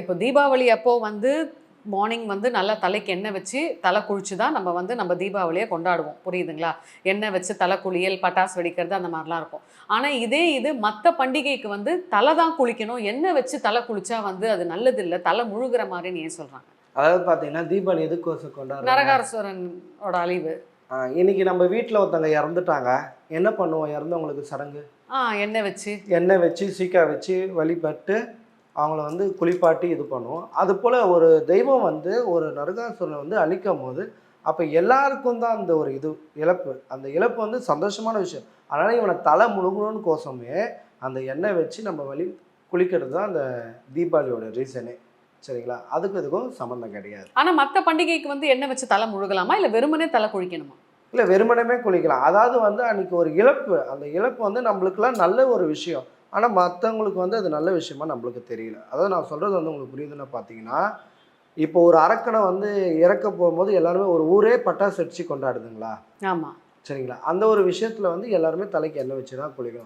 இப்போ தீபாவளி அப்போ வந்து மார்னிங் வந்து நல்லா தலைக்கு எண்ணெய் வச்சு தலை குளிச்சு தான் நம்ம வந்து நம்ம தீபாவளியை கொண்டாடுவோம். புரியுதுங்களா? எண்ணெய் வச்சு தலை குளியல் பட்டாசு வெடிக்கிறது அந்த மாதிரிலாம் இருக்கும். ஆனால் இதே இது மற்ற பண்டிகைக்கு வந்து தலை தான் குளிக்கணும் எண்ணெய் வச்சு தலை குளிச்சா வந்து அது நல்லது இல்லை தலை முழுகிற மாதிரின்னு ஏன் சொல்கிறாங்க அதாவது பார்த்தீங்கன்னா தீபாவளி எதுக்கோசம் கொண்டாடுறாங்க? நரகாசுரனோட அழிவு. இன்னைக்கு நம்ம வீட்டில் ஒருத்தவங்க இறந்துட்டாங்க என்ன பண்ணுவோம்? இறந்தவங்களுக்கு சடங்கு? ஆ எண்ணெய் வச்சு. எண்ணெய் வச்சு சீக்கா வச்சு வழிபட்டு அவங்கள வந்து குளிப்பாட்டி இது பண்ணுவோம். அதுபோல் ஒரு தெய்வம் வந்து ஒரு நரகாசுரனை வந்து அழிக்கும் போது அப்போ எல்லாருக்கும் தான் அந்த ஒரு இது இழப்பு. அந்த இழப்பு வந்து சந்தோஷமான விஷயம். அதனால் இவனை தலை முழுகணும்னு கோசமே அந்த எண்ணெய் வச்சு நம்ம வழி குளிக்கிறது தான் அந்த தீபாவளியோட ரீசனே. சரிங்களா? அதுக்கும் இதுக்கும் சம்மந்தம் கிடையாது. ஆனால் மற்ற பண்டிகைக்கு வந்து எண்ணெய் வச்சு தலை முழுகலாமா? இல்லை வெறுமனே தலை குளிக்கணுமா? இல்லை வெறுமனமே குளிக்கலாம். அதாவது வந்து அன்னைக்கு ஒரு இழப்பு. அந்த இழப்பு வந்து நம்மளுக்குலாம் நல்ல ஒரு விஷயம். ஆனால் மற்றவங்களுக்கு வந்து அது நல்ல விஷயமா நம்மளுக்கு தெரியல. அதாவது நான் சொல்கிறது வந்து உங்களுக்கு புரியுதுன்னு பார்த்தீங்கன்னா இப்போ ஒரு அரக்கனை வந்து இறக்க போகும்போது எல்லாருமே ஒரு ஊரே பட்டாசு அடிச்சு கொண்டாடுதுங்களா? ஆமாம் சரிங்களா? அந்த ஒரு விஷயத்தில் வந்து எல்லாருமே தலைக்கு எண்ணெய் வச்சு தான் குளிக்கணும்.